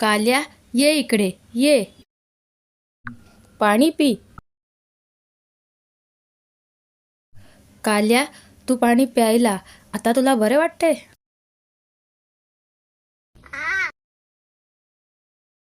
काल्या ये इकडे ये. पाणी पी. काल्या तू पाणी प्यायला आता तुला बरे वाटते?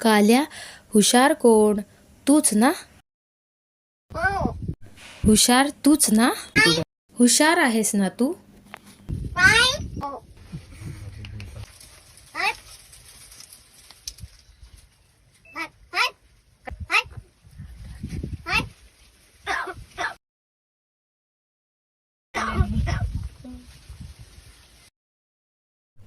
काल्या हुशार कोण? तूच ना? हुशार तूच ना? हुशार आहेस ना तू?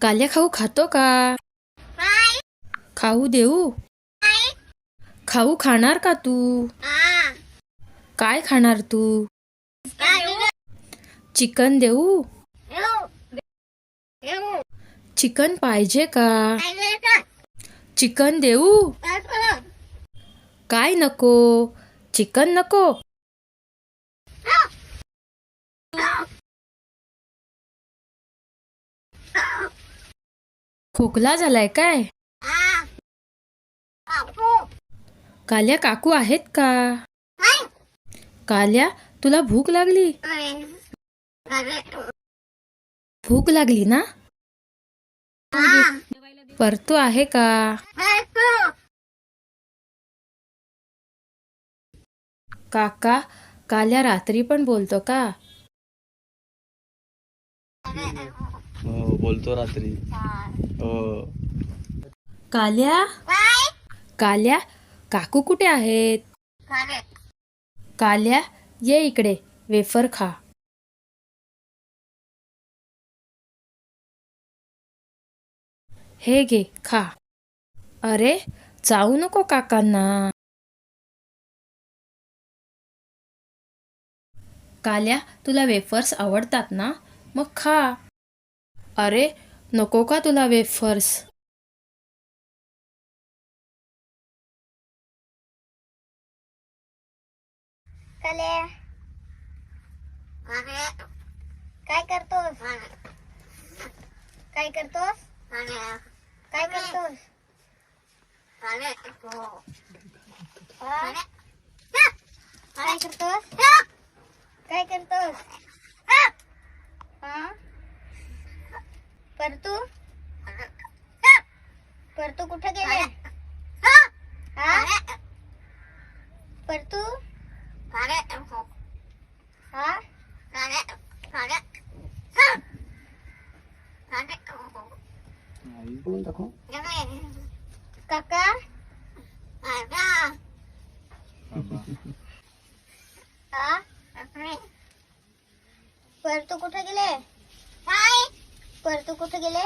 काल्या खाऊ खातो का? खाऊ देऊ? खाऊ खाणार का तू? काय खाणार तू? चिकन देऊ? चिकन पाहिजे का? चिकन देऊ? काय नको? चिकन नको. खोकला झालाय काय? काल्या काकू आहेत का? काल्या तुला भूक लागली? भूक लागली ना? परतू आहे का? काका काल्या रात्री पण बोलतो का? हो बोलतो रात्री. हो. काल्या? काल्या काकू कुठे आहेत? काल्या ये इकडे वेफर खा. हे घे खा. अरे जाऊ नको काकांना. काल्या तुला वेफर्स आवडतात ना? मग खा. अरे नको का तुला वेफर्स काय करतोस? काय करतोस? काय करतोस? हो. काय करतोस? काय करतोस? हा? परतू? परतू कुठे गेले हा परतू? हा बोलून दाखव काका हा परतू कुठे गेले परतू कुठे गेले